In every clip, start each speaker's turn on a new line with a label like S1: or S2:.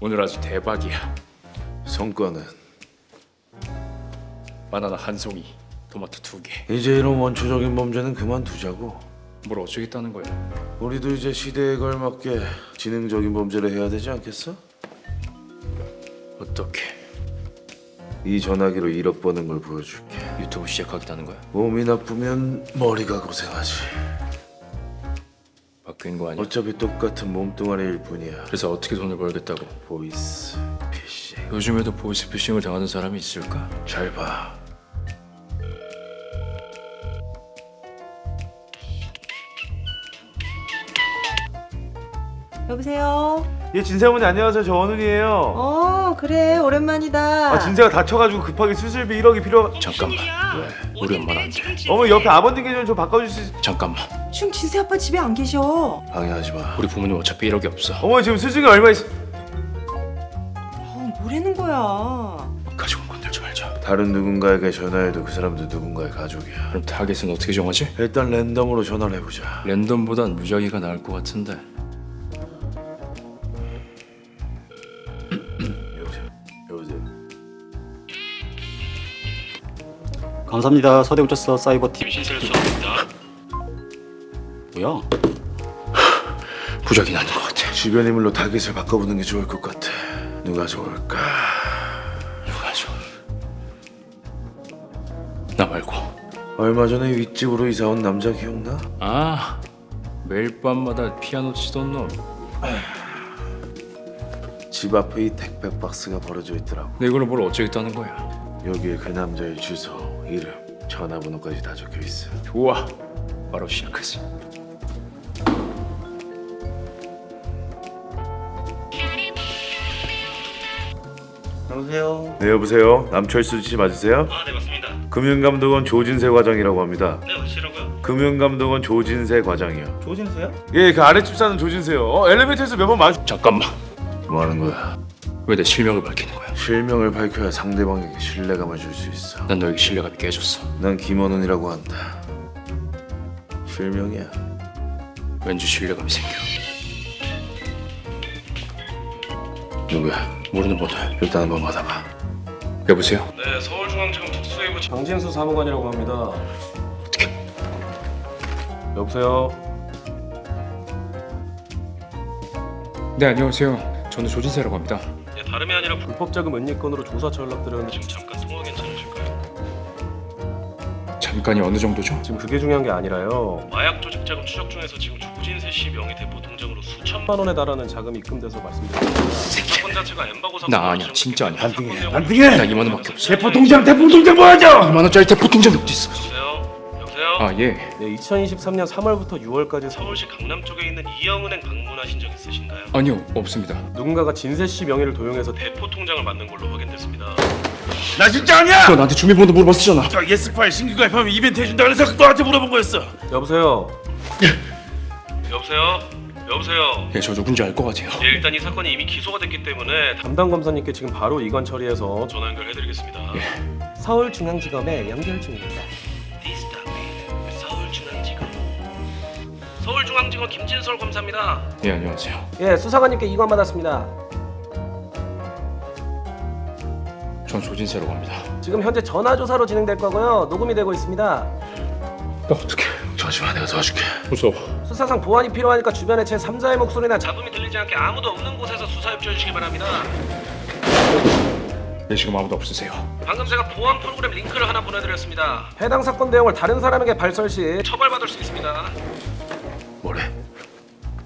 S1: 오늘 아주 대박이야.
S2: 성과는
S1: 바나나 한 송이, 토마토 두 개.
S2: 이제 이런 원초적인 범죄는 그만두자고.
S1: 뭘 어쩌겠다는 거야?
S2: 우리도 이제 시대에 걸맞게 지능적인 범죄를 해야 되지 않겠어?
S1: 어떻게
S2: 이 전화기로 1억 버는 걸 보여줄게.
S1: 유튜브 시작하겠다는 거야?
S2: 몸이 나쁘면 머리가 고생하지.
S1: 바뀐 거 아니야?
S2: 어차피 똑같은 몸뚱아리일 뿐이야.
S1: 그래서 어떻게 돈을 벌겠다고?
S2: 보이스 피싱.
S1: 요즘에도 보이스피싱을 당하는 사람이 있을까?
S2: 잘 봐.
S3: 여보세요.
S4: 예 진세 어머니 안녕하세요 저 원훈이에요
S3: 어 그래 오랜만이다.
S4: 아 진세가 다쳐가지고 급하게 수술비 1억이 필요하
S1: 잠깐만. 왜? 우리 엄마는 안 돼.
S4: 어머니 옆에 아버님 계시면 좀 바꿔주실 수
S1: 잠깐만.
S3: 지금 진세 아빠 집에 안 계셔.
S2: 방해하지 마.
S1: 우리 부모님 어차피 1억이 없어.
S4: 어머니 지금 수중이 얼마 있...
S3: 어 뭐라는 거야.
S1: 가지고 건들지 말자.
S2: 다른 누군가에게 전화해도 그 사람도 누군가의 가족이야.
S1: 그럼 타겟은 어떻게 정하지?
S2: 일단 랜덤으로 전화를 해보자.
S1: 랜덤보단 무작위가 나을 것 같은데.
S2: 여보세요. 여보세요.
S5: 감사합니다. 서대우저서 사이버 팀 신세를 수 뭐야?
S1: 무작위 나는 것 같아.
S2: 주변 인물로 타깃을 바꿔보는 게 좋을 것 같아. 누가 좋을까?
S1: 누가 좋아? 나 말고.
S2: 얼마 전에 윗집으로 이사 온 남자 기억나?
S1: 아 매일 밤마다 피아노 치던 놈.
S2: 집 앞에 이 택배 박스가 버려져 있더라고.
S1: 근데 이걸로 뭘 어쩌겠다는 거야?
S2: 여기에 그 남자의 주소, 이름, 전화번호까지 다 적혀 있어.
S1: 좋아. 바로 시작하지.
S4: 여보세요
S2: 네 여보세요. 남철수 씨 맞으세요?
S6: 아, 네 맞습니다.
S2: 금융감독원 조진세 과장이라고 합니다.
S6: 네 어디시라고요?
S2: 금융감독원 조진세 과장이요.
S4: 조진세요?
S2: 예, 그 아랫집 사는 조진세요. 어, 엘리베이터에서 몇 번 마주.
S1: 잠깐만.
S2: 뭐 하는 거야?
S1: 왜 내 실명을 밝히는 거야?
S2: 실명을 밝혀야 상대방에게 신뢰감을 줄 수 있어.
S1: 난 너에게 신뢰감이 깨졌어.
S2: 난 김원훈이라고 한다. 실명이야.
S1: 왠지 신뢰감이 생겨.
S2: 누구야?
S1: 모르는 번호.
S2: 일단 한번 받아봐.
S1: 여보세요?
S6: 네 서울중앙청 특수회부
S4: 정진수 사무관이라고 합니다 여보세요
S1: 네 안녕하세요. 저는 조진세라고 합니다.
S6: 예, 다름이 아니라 불-
S4: 불법자금 은닉 건으로 조사처 연락드렸는데
S6: 지금 잠깐?
S1: 잠깐이 어느 정도죠?
S4: 지금 그게 중요한 게 아니라요
S6: 마약 조직 자금 추적 중에서 지금 조진세 씨 명의 대포 통장으로 수천만
S4: 천만 원에 달하는 자금이 입금돼서 말씀드렸습니다
S6: 사건 자체가 엠바고 사건
S1: 나 아니야, 진짜 아니야.
S6: 안 되게
S1: 나 2만 원밖에 없어.
S4: 대포 통장 대포 통장 보여줘
S1: 2만 원짜리 대포 통장이 어디 있어? 아 예.
S4: 네 2023년 3월부터 6월까지
S6: 서울시 강남 쪽에 있는 이영은행 방문하신 적 있으신가요?
S1: 아니요 없습니다.
S4: 누군가가 진세 씨 명의를 도용해서 대...
S6: 대포 통장을 만든 걸로 확인됐습니다.
S2: 나 진짜 아니야.
S1: 너 나한테 주민번호 물어봤었잖아.
S2: 저 예스 파일 신규 가입하면 이벤트 해준다 그래서 너한테 물어본 거였어.
S4: 여보세요
S6: 여보세요? 여보세요?
S1: 예, 저 누군지 알 것 같아요.
S6: 예, 일단 이 사건이 이미 기소가 됐기 때문에
S4: 담당 검사님께 지금 바로 이관 처리해서
S6: 전화 연결해드리겠습니다.
S4: 서울중앙지검에 연결 중입니다
S6: 서울중앙지검 김진솔 검사입니다.
S1: 예 안녕하세요.
S4: 예 수사관님께 이관 받았습니다
S1: 전 조진세라고 합니다.
S4: 지금 현재 전화 조사로 진행될 거고요 녹음이 되고 있습니다
S1: 나 어떻게?
S2: 잠시만 내가 도와줄게.
S1: 무서워.
S4: 수사상 보완이 필요하니까 주변에 제 3자의 목소리나 자...
S6: 잡음이 들리지 않게 아무도 없는 곳에서 수사 협조해 주시기 바랍니다.
S1: 예 지금 아무도 없으세요.
S6: 방금 제가 보안 프로그램 링크를 하나 보내드렸습니다.
S4: 해당 사건 내용을 다른 사람에게 발설 시
S6: 처벌받을 수 있습니다.
S2: 뭐래?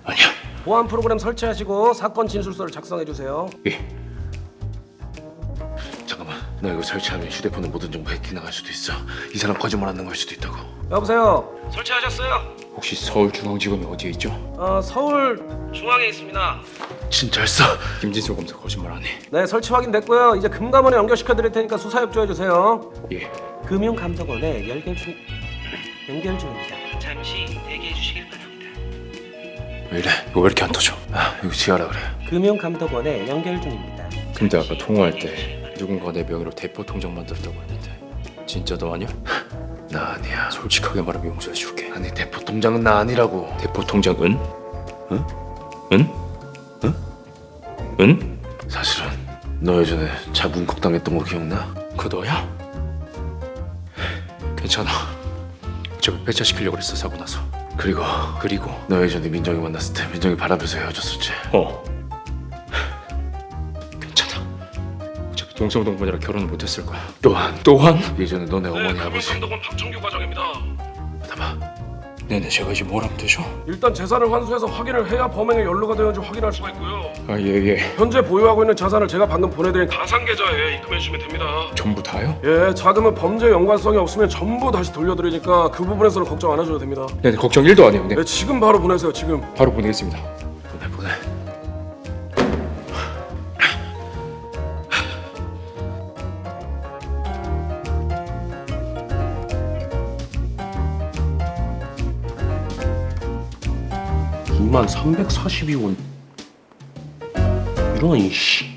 S1: 아니야.
S4: 보안 프로그램 설치하시고 사건 진술서를 작성해 주세요
S1: 예.
S2: 잠깐만. 나 이거 설치하면 휴대폰에 모든 정보 해킹 나갈 수도 있어. 이 사람 거짓말하는 걸 수도 있다고.
S4: 여보세요
S6: 설치하셨어요?
S1: 혹시 서울중앙지검이 어디에 있죠?
S4: 어 서울
S6: 중앙에 있습니다.
S2: 진짜 했어.
S1: 김진솔 검사 거짓말하네.
S4: 네 설치 확인됐고요 이제 금감원에 연결시켜 드릴 테니까 수사 협조해 주세요
S1: 예.
S4: 금융감독원에 연결 중 연결 중입니다
S6: 잠시 대기해 주시길 바랍니다.
S2: 왜 이래?
S1: 이거 왜 이렇게 안 터져?
S2: 아 이거 지하라 그래.
S4: 금융감독원에 연결 중입니다
S1: 근데 아까 통화할 때 누군가 내 명의로 대포 통장 만들었다고 했는데 진짜 너 아니야?
S2: 나 아니야.
S1: 솔직하게 말하면 용서해 줄게.
S2: 아니 대포 통장은 나 아니라고.
S1: 대포 통장 은? 응? 은? 응? 은?
S2: 사실은 너 예전에 차 문콕 당했던 거 기억나?
S1: 그 너야? 괜찮아. 어차피 배차시키려고 그랬어 사고 나서.
S2: 그리고
S1: 그리고
S2: 너 예전에 민정이 만났을 때 민정이 바람펴서 헤어졌었지.
S1: 어 괜찮아. 어차피 동성동본이라 결혼은 못했을 거야.
S2: 또한
S1: 또한
S2: 예전에 너네 어머니 아버지
S6: 박정규 과장입니다.
S1: 네네 제가 이제 뭘 하면 되죠?
S4: 일단 재산을 환수해서 확인을 해야 범행에 연루가 되는지 확인할 수가 있고요.
S1: 아 예예.
S4: 현재 보유하고 있는 자산을 제가 방금 보내드린 가...
S6: 가상 계좌에 입금해 주시면 됩니다.
S1: 전부 다요?
S4: 예, 자금은 범죄 연관성이 없으면 전부 다시 돌려드리니까 그 부분에서는 걱정 안 하셔도 됩니다.
S1: 네네 걱정 1도 안 해요. 네
S4: 예, 지금 바로 보내세요. 지금.
S1: 바로 보내겠습니다.
S4: 342원. 이런 씨.